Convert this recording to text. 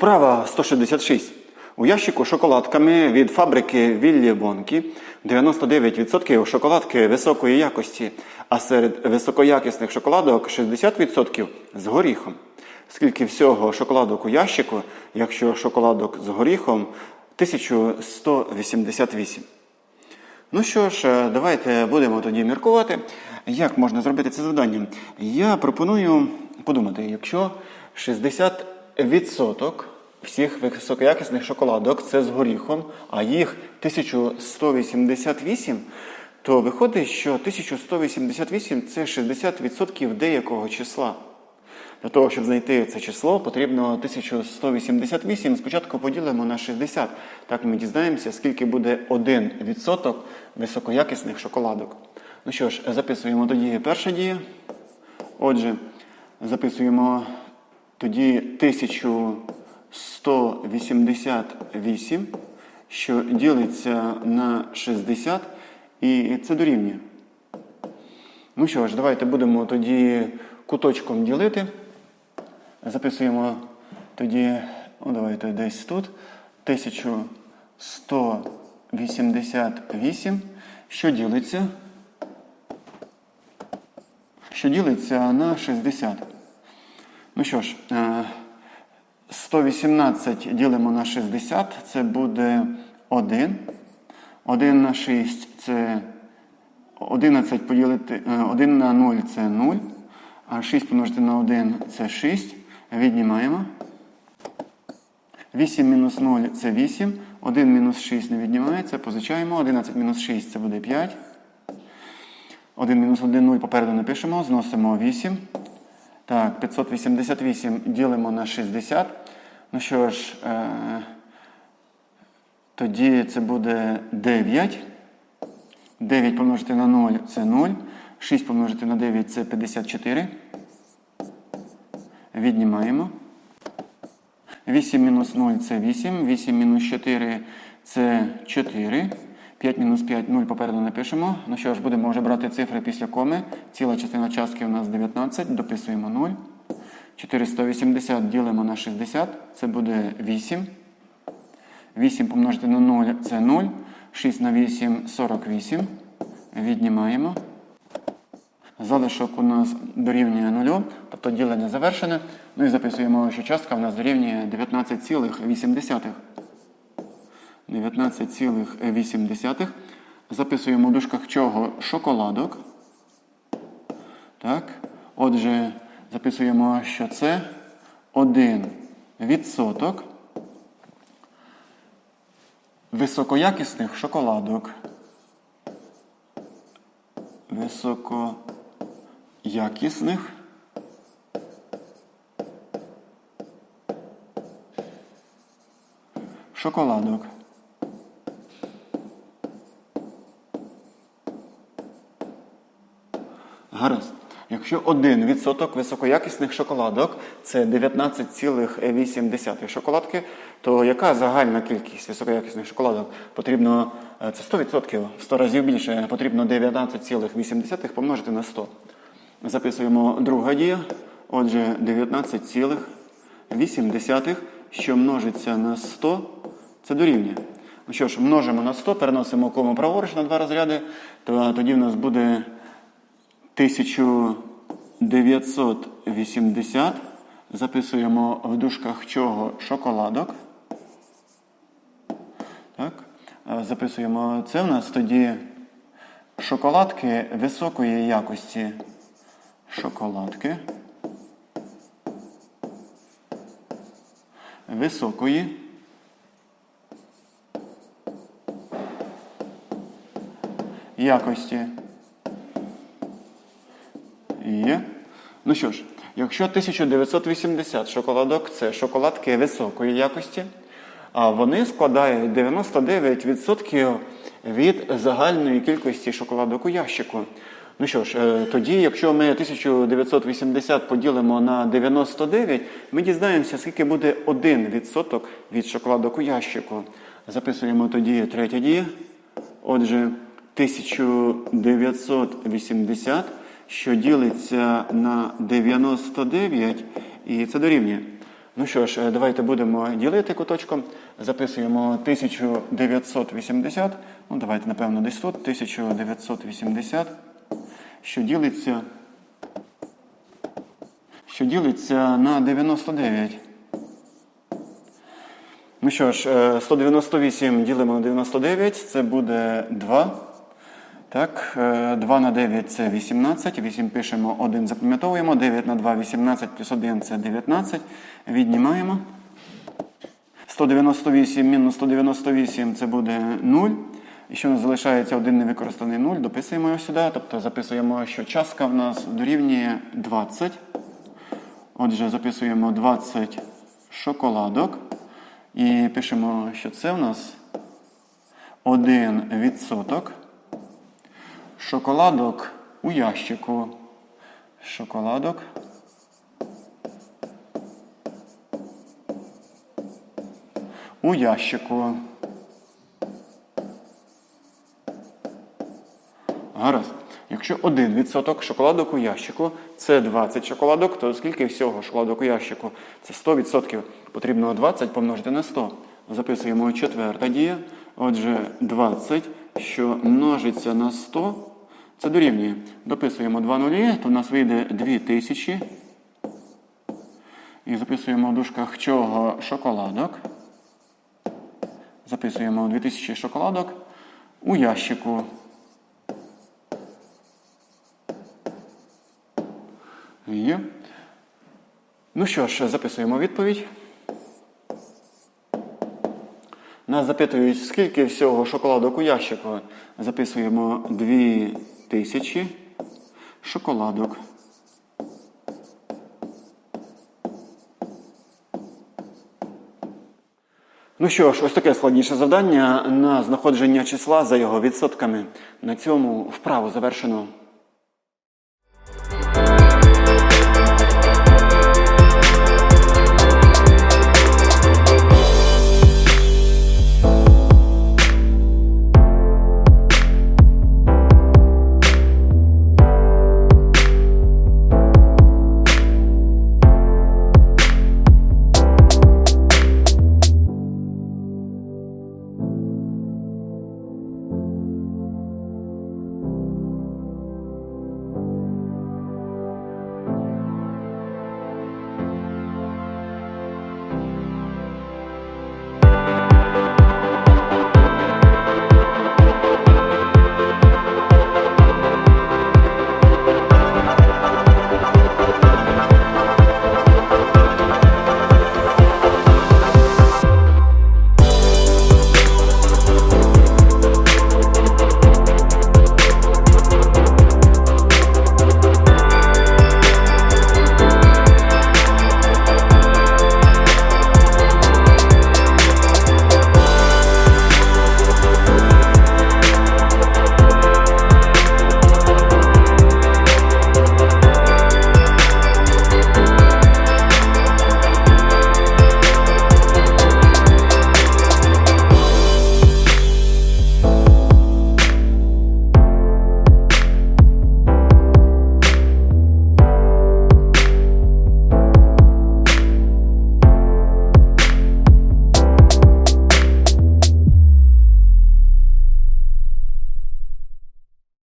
Вправа 166. У ящику шоколадками від фабрики Віллі Вонкі 99% шоколадки високої якості, а серед високоякісних шоколадок 60% з горіхом. Скільки всього шоколадок у ящику, якщо шоколадок з горіхом 1188. Ну що ж, е, давайте будемо тоді міркувати, як можна зробити це завдання. Я пропоную подумати, якщо 60% всіх високоякісних шоколадок це з горіхом, а їх 1188, то виходить, що 1188 це 60% деякого числа. Для того, щоб знайти це число, потрібно 1188 спочатку поділимо на 60. Так ми дізнаємося, скільки буде 1% високоякісних шоколадок. Ну що ж, записуємо тоді перша дія. Отже, записуємо тоді 1188, що ділиться на 60, і це дорівнює. Ну що ж, давайте будемо тоді куточком ділити. Записуємо тоді, ну давайте десь тут, 1188, що ділиться, що ділиться на 60. Ну що ж, е, 118 ділимо на 60, це буде 1. 1 на 6 це 11 поділити, е, 1 на 0 це 0, а 6 помножити на 1 це 6. Віднімаємо. 8 мінус 0 це 8. 1 мінус 6 не віднімається, позичаємо. 11 мінус 6 це буде 5. 1 мінус 1 0 попереду не пишемо, зносимо 8. Так, 588 ділимо на 60. Ну що ж, е, тоді це буде 9. 9 помножити на 0 це 0. 6 помножити на 9 це 54. Віднімаємо. 8 мінус 0 це 8. 8 мінус 4 це 4. 5 мінус 5 0 попереду напишемо. Ну що ж, будемо вже брати цифри після коми. Ціла частина частки у нас 19. Дописуємо 0. 480 ділимо на 60. Це буде 8. 8 помножити на 0 це 0. 6 на 8 48. Віднімаємо. Залишок у нас дорівнює 0, тобто ділення завершене. Ну і записуємо, що частка в нас дорівнює 19,8. 19,8. Записуємо в дужках чого шоколадок. Так. Отже, записуємо, що це 1 відсоток високоякісних шоколадок. Високоякісних шоколадок. Гаразд. Якщо 1% високоякісних шоколадок це 19,8 шоколадки, то яка загальна кількість високоякісних шоколадок? Потрібно е, це 100%, в 100 разів більше, потрібно 19,8 помножити на 100. Записуємо друга дія. Отже, 19,8, що множиться на 100, це дорівнює. Ну що ж, множимо на 100, переносимо кому праворуч на два розряди, то тоді в нас буде 1980. Записуємо в дужках чого шоколадок. Так. Е, Записуємо це в нас тоді шоколадки високої якості. Шоколадки. Високої. Якості. Є. Ну що ж, якщо 1980 шоколадок це шоколадки високої якості, а вони складають 99% від загальної кількості шоколадок у ящику. Ну що ж, е, тоді, якщо ми 1980 поділимо на 99, ми дізнаємося, скільки буде 1% від шоколадок у ящику. Записуємо тоді третя дія. Отже, 1980 що ділиться на 99, і це дорівнює. Ну що ж, е, давайте будемо ділити куточком. Записуємо 1980. Ну, давайте, напевно, десь тут. 1980, що ділиться, що ділиться на 99. Ну що ж, е, 198 ділимо на 99, це буде 2. Так, е, 2 на 9 це 18, 8 пишемо, 1 запам'ятовуємо, 9 на 2 18 плюс 1 це 19. Віднімаємо. 198 мінус 198 це буде 0. І що нас залишається один невикористаний 0, дописуємо його сюди, тобто записуємо, що частка в нас дорівнює 20. Отже, записуємо 20 шоколадок. І пишемо, що це у нас 1 відсоток шоколадок у ящику. Шоколадок. У ящику. Гаразд. Якщо 1% шоколадок у ящику це 20 шоколадок, то скільки всього шоколадок у ящику? Це 100%. Потрібно 20 помножити на 100. Записуємо четверта дія. Отже, 20, що множиться на 100, це дорівнює. Дописуємо 2 нулі, то в нас вийде 2000. І записуємо в дужках чого шоколадок. Записуємо 2000 шоколадок у ящику. Є. Ну що ж, записуємо відповідь. Нас запитують, скільки всього шоколадок у ящику. Записуємо 2000 шоколадок. Ну що ж, ось таке складніше завдання на знаходження числа за його відсотками. На цьому вправу завершено.